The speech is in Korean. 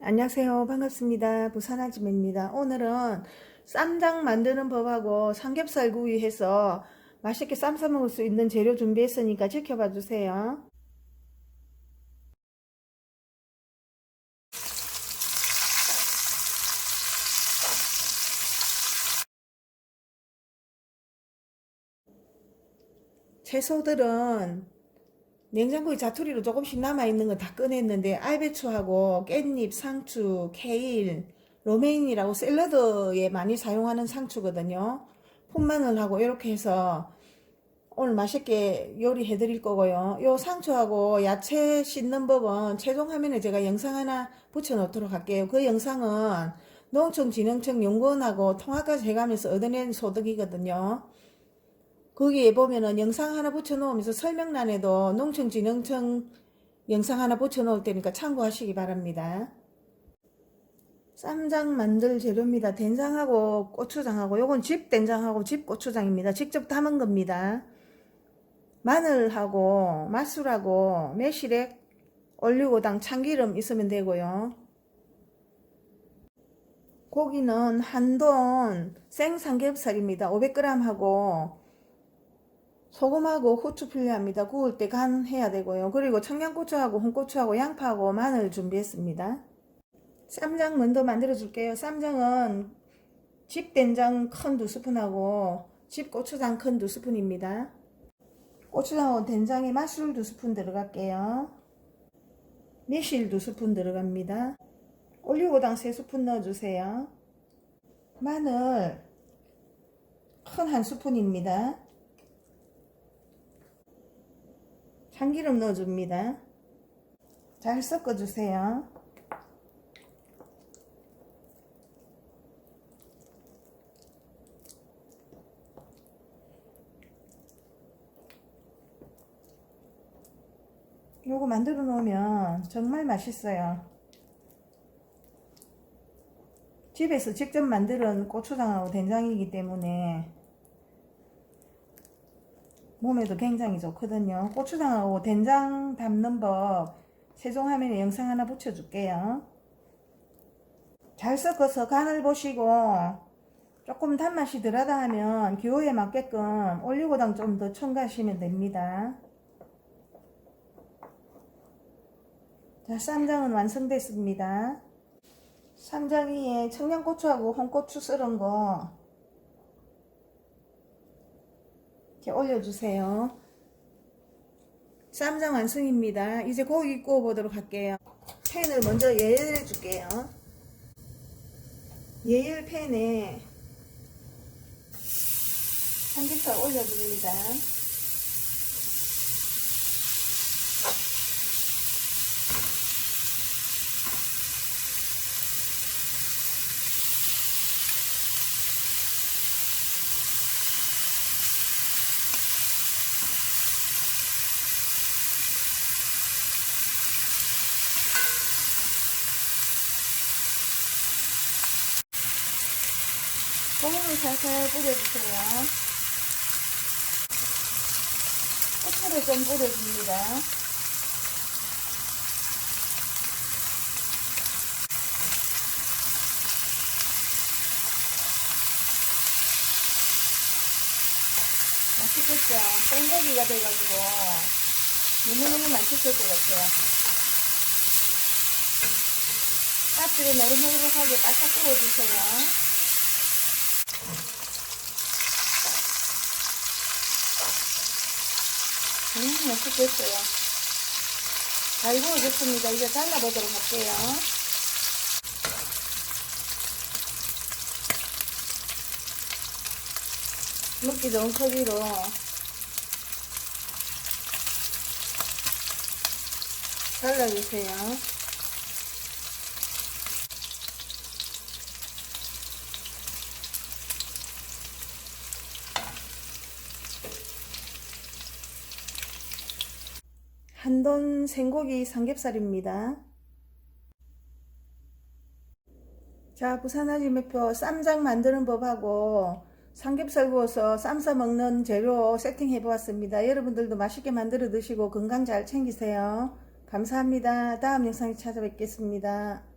안녕하세요. 반갑습니다. 부산 아줌입니다. 오늘은 쌈장 만드는 법하고 삼겹살 구이 해서 맛있게 쌈 싸 먹을 수 있는 재료 준비했으니까 지켜봐 주세요. 채소들은 냉장고에 자투리로 조금씩 남아있는 거 다 꺼냈는데 알배추하고 깻잎, 상추, 케일, 로메인이라고 샐러드에 많이 사용하는 상추거든요. 풋마늘하고 이렇게 해서 오늘 맛있게 요리해 드릴 거고요. 요 상추하고 야채 씻는 법은 최종 화면에 제가 영상 하나 붙여 놓도록 할게요. 그 영상은 농촌진흥청 연구원하고 통합까지 해가면서 얻어낸 소득이거든요. 거기에 보면은 영상 하나 붙여 놓으면서 설명란에도 농촌진흥청 영상 하나 붙여 놓을 테니까 참고하시기 바랍니다. 쌈장 만들 재료입니다. 된장하고 고추장하고 요건 집 된장하고 집 고추장입니다. 직접 담은 겁니다. 마늘하고 맛술하고 매실액 올리고당 참기름 있으면 되고요. 고기는 한돈 생삼겹살입니다. 500g 하고 소금하고 후추 필요합니다. 구울 때 간 해야 되고요. 그리고 청양고추하고 홍고추하고 양파하고 마늘 준비했습니다. 쌈장 먼저 만들어 줄게요. 쌈장은 집 된장 큰 두 스푼하고 집 고추장 큰 두 스푼입니다. 고추장하고 된장에 맛술 두 스푼 들어갈게요. 매실 두 스푼 들어갑니다. 올리고당 세 스푼 넣어주세요. 마늘 큰 한 스푼입니다. 참기름 넣어줍니다. 잘 섞어주세요. 요거 만들어 놓으면 정말 맛있어요. 집에서 직접 만드는 고추장하고 된장이기 때문에 몸에도 굉장히 좋거든요. 고추장하고 된장 담는 법 세종 화면에 영상 하나 붙여줄게요. 잘 섞어서 간을 보시고 조금 단맛이 덜하다 하면 기호에 맞게끔 올리고당 좀 더 첨가하시면 됩니다. 자, 쌈장은 완성됐습니다. 쌈장 위에 청양고추하고 홍고추 썰은 거 이렇게 올려주세요. 쌈장 완성입니다. 이제 고기 구워 보도록 할게요. 팬을 먼저 예열해 줄게요. 예열 팬에 삼겹살 올려줍니다. 소금을 살살 뿌려주세요. 후추를 좀 뿌려줍니다. 맛있겠죠? 생고기가 돼가지고 너무너무 맛있을 것 같아요. 까치를 노릇노릇하게 바싹 구워주세요. 음, 맛있겠어요. 잘 구워졌습니다. 이제 잘라보도록 할게요. 먹기 좋은 크기로 잘라주세요. 한돈 생고기 삼겹살입니다. 자, 부산 아지매표 쌈장 만드는 법하고 삼겹살 구워서 쌈 싸 먹는 재료 세팅해 보았습니다. 여러분들도 맛있게 만들어 드시고 건강 잘 챙기세요. 감사합니다. 다음 영상에 찾아뵙겠습니다.